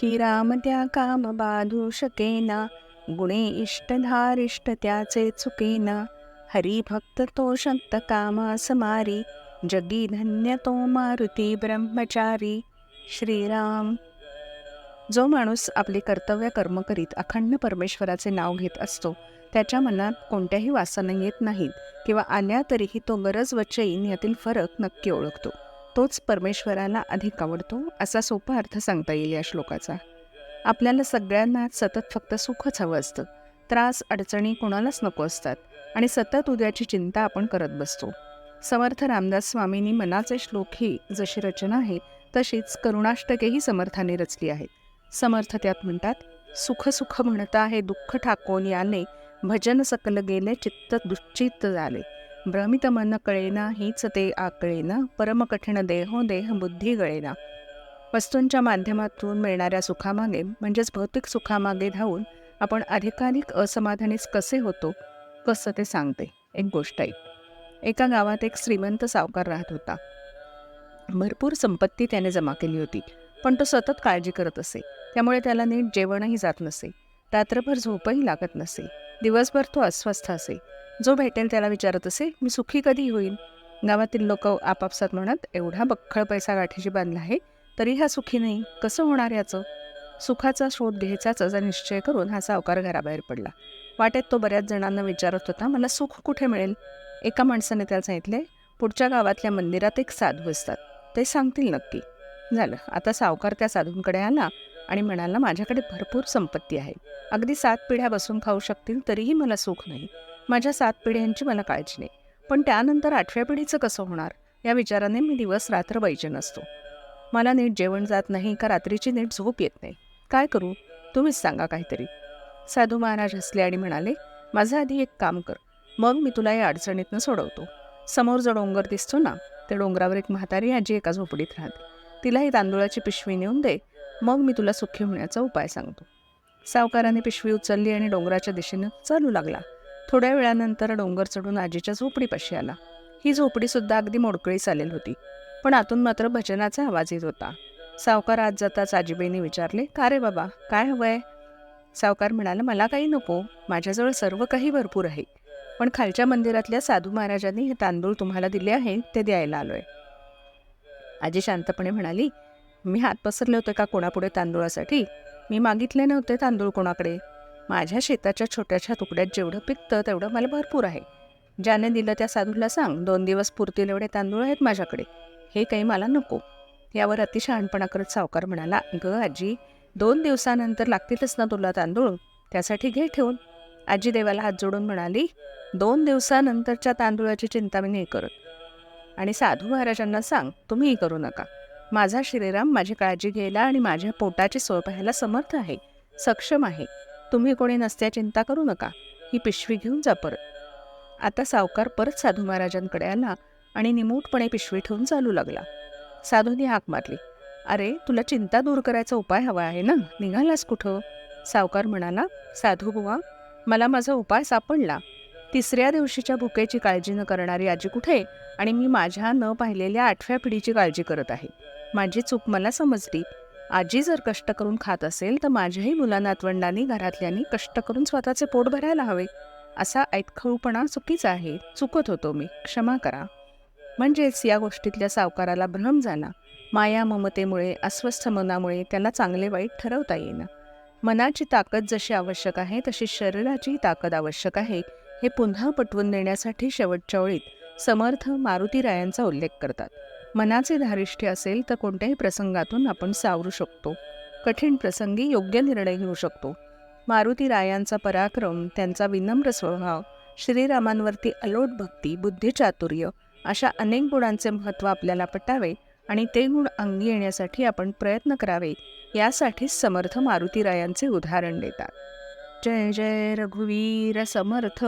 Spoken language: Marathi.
सुखी राम त्या काम बाधू शकेना. गुणे इष्टधारिष्ट त्याचे चुकेना. हरिभक्त तो शक्त कामा समारी. जगी धन्य तो मारुती ब्रह्मचारी. श्रीराम. जो माणूस आपले कर्तव्य कर्म करीत अखंड परमेश्वराचे नाव घेत असतो त्याच्या मनात कोणत्याही वासना येत नाहीत किंवा आल्या तरीही तो गरज व चैन यातील फरक नक्की ओळखतो. तोच परमेश्वराला अधिक आवडतो असा सोपा अर्थ सांगता येईल या श्लोकाचा. आपल्याला सगळ्यांना सतत फक्त सुखच हवं असतं. त्रास अडचणी कोणालाच नको असतात आणि सतत उद्याची चिंता आपण करत बसतो. समर्थ रामदास स्वामींनी मनाचे श्लोक ही जशी रचना आहे तशीच करुणाष्टकेही समर्थाने रचली आहेत. समर्थ त्यात म्हणतात सुख सुख म्हणता हे दुःख ठाकोन याने भजन सकल गेले चित्त दुश्चित्त झाले. भ्रमित मन कळेना हीच ते आकळेना परमकठीण देहो देह बुद्धी गळेना. वस्तूंच्या माध्यमातून मिळणाऱ्या सुखामागे म्हणजेच भौतिक सुखामागे धावून आपण अधिकाधिक असमाधानीच कसे होतो कसं ते सांगते एक गोष्ट आहे. एका गावात एक श्रीमंत सावकार राहत होता. भरपूर संपत्ती त्याने जमा केली होती पण तो सतत काळजी करत असे. त्यामुळे त्याला नीट जेवणही जात नसे. रात्रभर झोपही लागत नसे. दिवसभर तो अस्वस्थ असे जो भेटेल त्याला विचारत असे मी सुखी कधी होईल गावातील लोक आपापसात म्हणत एवढा बख्खळ पैसा गाठीशी बांधला आहे तरी हा सुखी नाही. कसं होणार याचं? सुखाचा शोध घ्यायचाच असा निश्चय करून हा सावकार घराबाहेर पडला. वाटेत तो बऱ्याच जणांना विचारत होता मला सुख कुठे मिळेल? एका माणसाने त्याला सांगितले पुढच्या गावातल्या मंदिरात एक साधू असतात. ते सांगतील नक्की. झालं. आता सावकार त्या साधूंकडे आला. आणि म्हणाला माझ्याकडे भरपूर संपत्ती आहे. अगदी सात पिढ्या बसून खाऊ शकतील तरीही मला सुख नाही. माझ्या सात पिढ्यांची मला काळजी नाही. पण त्यानंतर आठव्या पिढीचं कसं होणार या विचाराने मी दिवस रात्र बैचन असतो. मला नीट जेवण जात नाही का रात्रीची नीट झोप येत नाही. काय करू? तुम्हीच सांगा काहीतरी. साधू महाराज हसले आणि म्हणाले माझं आधी एक काम कर. मग मी तुला या अडचणीतनं सोडवतो. समोर जो डोंगर दिसतो ना त्या डोंगरावर एक म्हातारी आजी एका झोपडीत राहते. तिलाही तांदुळाची तांदूळाची पिशवी नेऊन दे. मग मी तुला सुखी होण्याचा उपाय सांगतो. सावकाराने पिशवी उचलली आणि डोंगराच्या दिशेनं चालू लागला. थोड्या वेळानंतर डोंगर चढून आजीच्या झोपडीपाशी आला. ही झोपडीसुद्धा अगदी मोडकळी चालेल होती पण आतून मात्र भजनाचा आवाज येत होता. सावकार आज जाताच आजीबाईने विचारले का रे बाबा काय हवंय? सावकार म्हणाला मला काही नको माझ्याजवळ सर्व काही भरपूर आहे पण खालच्या मंदिरातल्या साधू महाराजांनी हे तांदूळ तुम्हाला दिले आहे ते द्यायला आलोय. आजी शांतपणे म्हणाली मी हात पसरले होते का कोणापुढे तांदूळासाठी? मी मागितले नव्हते तांदूळ कोणाकडे. माझ्या शेताच्या छोट्याशा तुकड्यात जेवढं पिकतं तेवढं मला भरपूर आहे. ज्याने दिलं त्या साधूला सांग दोन दिवस पुरतील एवढे तांदूळ आहेत माझ्याकडे. हे काही मला नको. यावर अतिशहाणपणा करत सावकार म्हणाला ग आजी दोन दिवसानंतर लागतीलच ना तुला तांदूळ. त्यासाठी घे ठेवून. आजी देवाला हात जोडून म्हणाली दोन दिवसानंतरच्या तांदूळाची चिंता मी नाही करत. आणि साधू महाराजांना सांग तुम्हीही करू नका. माझा श्रीराम माझी काळजी घ्यायला आणि माझ्या पोटाची सोय पाहायला समर्थ आहे. सक्षम आहे. तुम्ही कोणी नसत्या चिंता करू नका. ही पिशवी घेऊन जा परत. आता सावकार परत साधू महाराजांकडे आला आणि निमूटपणे पिशवी ठेवून चालू लागला. साधूने हाक मारली. अरे तुला चिंता दूर करायचा उपाय हवा आहे ना? निघालास कुठं? सावकार म्हणाला साधू बुवा मला माझा उपाय सापडला. तिसऱ्या दिवशीच्या भुकेची काळजी न करणारी आजी कुठे? आणि मी माझ्या न पाहिलेल्या आठव्या पिढीची काळजी करत आहे. माझी चूक मला समजली. आजी जर कष्ट करून खात असेल तर माझ्याही मुलानातवंडांनी घरातल्यांनी कष्ट करून स्वतःचे पोट भरायला हवे. असा ऐतखळूपणा चुकीचा आहे. चुकत होतो मी. क्षमा करा. म्हणजेच या गोष्टीतल्या सावकाराला भ्रम झाला. माया ममतेमुळे अस्वस्थ मनामुळे त्याला चांगले वाईट ठरवता येईना. मनाची ताकद जशी आवश्यक आहे तशी शरीराचीही ताकद आवश्यक आहे. हे पुन्हा पटवून देण्यासाठी शेवटच्या ओळीत समर्थ मारुतीरायांचा उल्लेख करतात. मनाचे धारिष्ठ्य असेल तर कोणत्याही प्रसंगातून आपण सावरू शकतो. कठीण प्रसंगी योग्य निर्णय घेऊ शकतो. मारुती रायांचा पराक्रम त्यांचा विनम्र स्वभाव श्रीरामांवरती अलोट भक्ती बुद्धिचातुर्य अशा अनेक गुणांचे महत्त्व आपल्याला पटावे आणि ते गुण अंगी येण्यासाठी आपण प्रयत्न करावे यासाठीच समर्थ मारुतीरायांचे उदाहरण देतात. जय जय रघुवीर समर्थ.